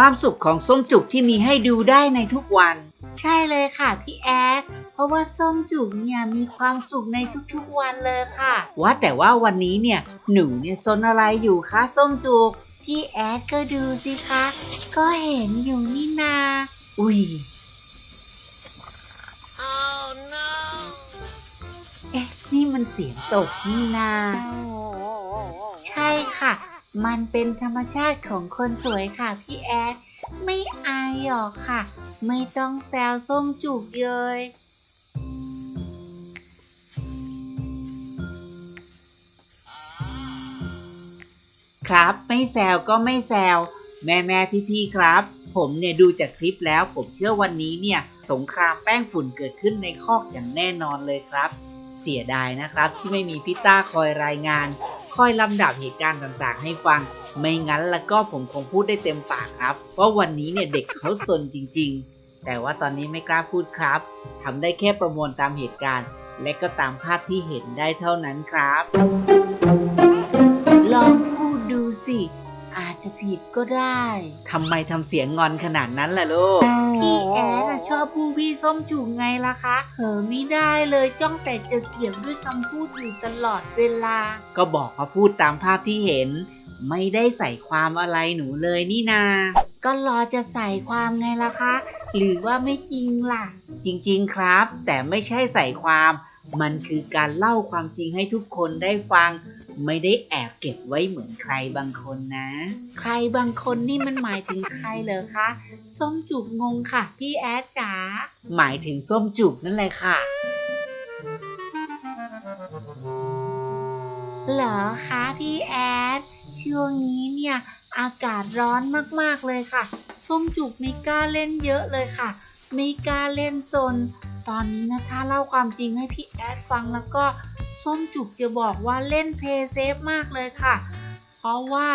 ความสุขของส้มจุกที่มีให้ดูได้ในทุกวัน ใช่เลยค่ะพี่แอด เพราะว่าส้มจุกเนี่ยมีความสุขในทุกๆวันเลยค่ะ ว่าแต่ว่าวันนี้เนี่ยหนูเนี่ยซนอะไรอยู่คะส้มจุก พี่แอดก็ดูสิคะ ก็เห็นอยู่นี่นา อุ้ยเอ๊ะนี่มันเสียงตกนี่นา ใช่ค่ะ มันเป็นธรรมชาติของคนสวยค่ะพี่แอดไม่อายหรอกค่ะ ไม่ต้องแซวส้มจุกเลยครับ ไม่แซวก็ไม่แซวแม่แม่พี่พี่ครับ ผมเนี่ยดูจากคลิปแล้ว ผมเชื่อวันนี้เนี่ย สงครามแป้งฝุ่นเกิดขึ้นในคอกอย่างแน่นอนเลยครับ เสียดายนะครับที่ไม่มีพี่ต้าคอยรายงาน คอยลำดับเหตุการณ์ต่างๆ ให้ฟัง ไม่งั้นแล้วก็ผมคงพูดได้เต็มปากครับว่าวันนี้เนี่ยเด็กเขาสนจริง ๆ แต่ว่าตอนนี้ไม่กล้าพูดครับทำได้แค่ประมวลตามเหตุการณ์ และก็ตามภาพที่เห็นได้เท่านั้นครับ ลองพูดดูสิ อาจจะผิดก็ได้ทำไมทำเสียงงอนขนาดนั้นล่ะลูก พี่แอดอะช อบพูดพี่ส้มจุกไงล่ะคะเผลอไม่ได้เลยจ้องแต่จะเสียงด้วยคำพูดอยู่ตลอดเวลา ก็บอกว่าพูดตามภาพที่เห็น ไม่ได้ใส่ความอะไรหนูเลยนี่นา ก็รอจะใส่ความไงล่ะคะ หรือว่าไม่จริงล่ะ จริงๆครับ แต่ไม่ใช่ใส่ความ มันคือการเล่าความจริงให้ทุกคนได้ฟัง ไม่ได้แอบเก็บไว้เหมือนใครบางคนนะ ใครบางคนนี่มันหมายถึงใครเหรอคะส้มจุกงงค่ะ พี่แอดจ๋าหมายถึงส้มจุกนั่นแหละค่ะ เหรอคะพี่แอดช่วงนี้เนี่ยอากาศร้อนมากๆเลยค่ะส้มจุกไม่กล้าเล่นเยอะเลยค่ะไม่กล้าเล่นซน ตอนนี้นะถ้าเล่าความจริงให้พี่แอดฟังแล้วก็ ส้มจุกจะบอกว่าเล่นเพย์เซฟมากเลยค่ะ เพราะว่า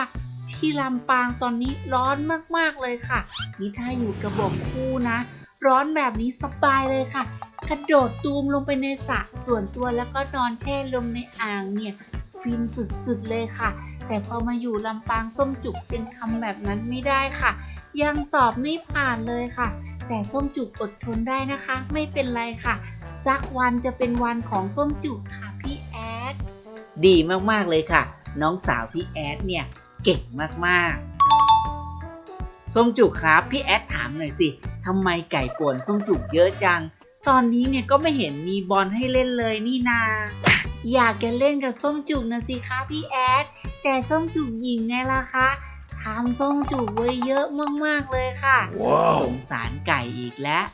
ที่ลำปางตอนนี้ร้อนมากๆเลยค่ะ นี่ถ้าอยู่กระบอกคู่นะ ร้อนแบบนี้สบายเลยค่ะ กระโดดตูมลงไปในสระส่วนตัวแล้วก็นอนแช่ลมในอ่างเนี่ยฟินสุดๆเลยค่ะ แต่พอมาอยู่ลำปางส้มจุกยังทำแบบนั้นไม่ได้ค่ะ ยังสอบไม่ผ่านเลยค่ะ แต่ส้มจุกอดทนได้นะคะ ไม่เป็นไรค่ะสักวันจะเป็นวันของส้มจุกค่ะ ดีมากๆเลยค่ะ น้องสาวพี่แอดเนี่ยเก่งมากๆ ส้มจุกครับพี่แอดถามหน่อยสิทำไมไก่ป่วนส้มจุกเยอะจัง ตอนนี้เนี่ยก็ไม่เห็นมีบอลให้เล่นเลยนี่นา อยากจะเล่นกับส้มจุกนะสิคะพี่แอด แต่ส้มจุกหญิงไงล่ะคะ ทำส้มจุกไว้เยอะมาก ๆ เลยค่ะสงสารไก่อีกแล้ว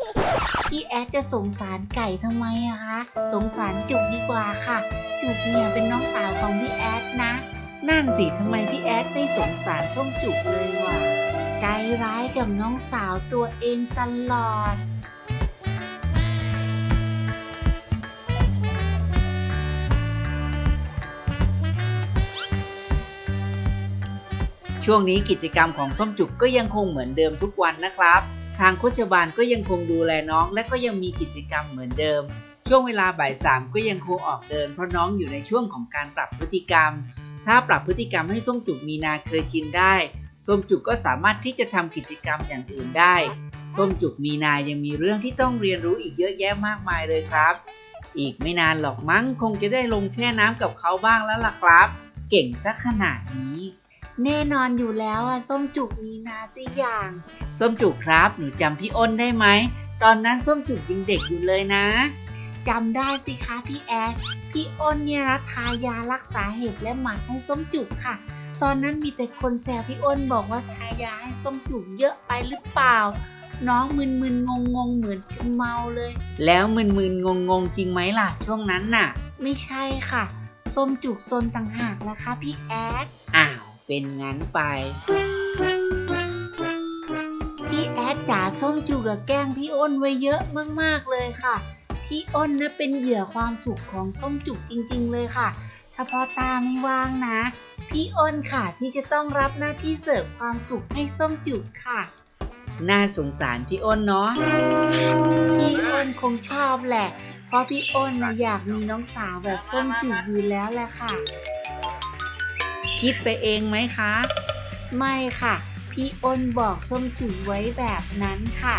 พี่แอดจะสงสารไก่ทำไมอะคะ สงสารจุกดีกว่าค่ะ จุกเนี่ยเป็นน้องสาวของพี่แอดนะ นั่นสิทำไมพี่แอดไม่สงสารส้มจุกเลยว่ะใจร้ายกับน้องสาวตัวเองตลอด ช่วงนี้กิจกรรมของส้มจุกก็ยังคงเหมือนเดิมทุกวันนะครับ ทางโคชบาลก็ยังคงดูแลน้อง และก็ยังมีกิจกรรมเหมือนเดิม ช่วงเวลาบ่ายสามก็ยังคงออกเดิน เพราะน้องอยู่ในช่วงของการปรับพฤติกรรม ถ้าปรับพฤติกรรมให้ส้มจุกมีนาเคยชินได้ ส้มจุกก็สามารถที่จะทำกิจกรรมอย่างอื่นได้ ส้มจุกมีนายังมีเรื่องที่ต้องเรียนรู้อีกเยอะแยะมากมายเลยครับ อีกไม่นานหรอกมั้งคงจะได้ลงแช่น้ำกับเขาบ้างแล้วล่ะครับ เก่งซะขนาดนี้ แน่นอนอยู่แล้วอะส้มจุกมีนาสิอย่าง ส้มจุกครับหนูจำพี่อ้นได้ไหม ตอนนั้นส้มจุกยังเด็กอยู่เลยนะจำได้สิคะพี่แอดพี่อ้นเนี่ยนะทายารักษาเห็บและหมัดให้ส้มจุกค่ะ ตอนนั้นมีแต่คนแซวพี่อ้นบอกว่าทายาให้ส้มจุกเยอะไปหรือเปล่า น้องมึนมึนงงงๆเหมือนจะเมาเลย แล้วมึนมึนงงงๆจริงไหมล่ะช่วงนั้นน่ะ ไม่ใช่ค่ะ ส้มจุกซนต่างหากนะคะพี่แอดอ้าว เป็นงั้นไปพี่แอดจ๋าส้มจุกกับแกล้งพี่อ้นไว้เยอะมากๆเลยค่ะ พี่อ้นนะเป็นเหยื่อความสุขของส้มจุกจริง ๆ เลยค่ะถ้าพ่อตาไม่ว่างนะ พี่อ้นค่ะที่จะต้องรับหน้าที่เสิร์ฟความสุขให้ส้มจุกค่ะ น่าสงสารพี่อ้นเนาะพี่อ้นคงชอบแหละ เพราะพี่อ้นนะอยากมีน้องสาวแบบส้มจุกอยู่แล้วแหละค่ะ คิดไปเองไหมคะ ไม่ค่ะพพี่อ้นบอกส้มจุ๋ยไว้แบบนั้นค่ะ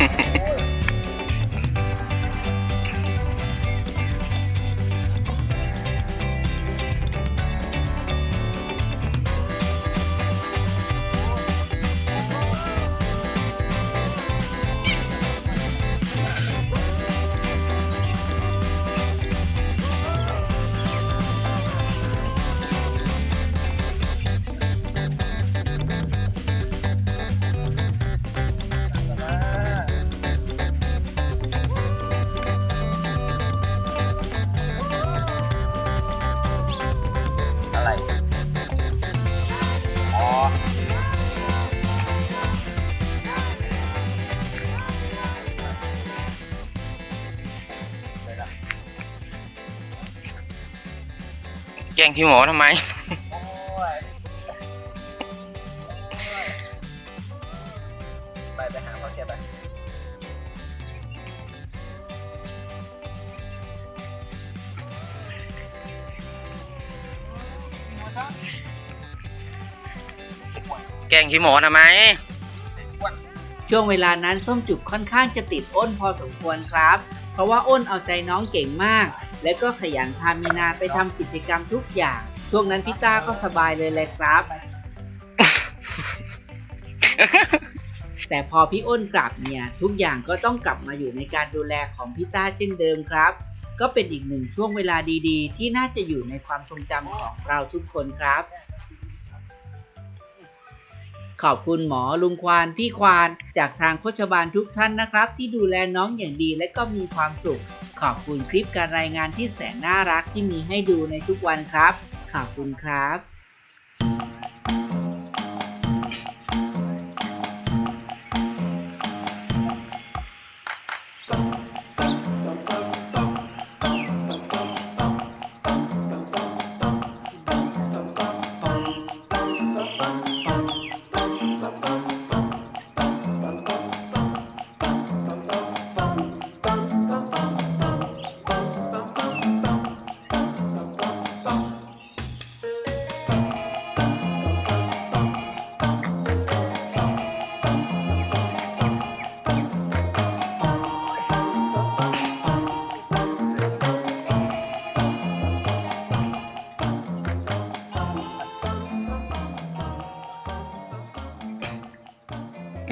อะไล้งพี่หมอทำไมโอ้ยไปไปหาพ่อแกไปแกล้งพี่หมอทำไม ช่วงเวลานั้นส้มจุกค่อนข้างจะติดอ้นพอสมควรครับ เพราะว่าอ้นเอาใจน้องเก่งมาก และก็ขยันพามีนาไปทำกิจกรรมทุกอย่าง ช่วงนั้นพี่ต้าก็สบายเลยแหละครับ แต่พอพี่อ้นกลับเนี่ย ทุกอย่างก็ต้องกลับมาอยู่ในการดูแลของพี่ต้าเช่นเดิมครับ ก็เป็นอีกหนึ่งช่วงเวลาดีๆ ที่น่าจะอยู่ในความทรงจำของเราทุกคนครับ ขอบคุณหมอลุงควานพี่ควาน จากทางโคชบาลทุกท่านนะครับ ที่ดูแลน้องอย่างดีและก็มีความสุข ขอบคุณคลิปการรายงานที่แสนน่ารักที่มีให้ดูในทุกวันครับ ขอบคุณครับ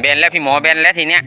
บนแล้วพี่หมอแบนแล้วทีเนี้ย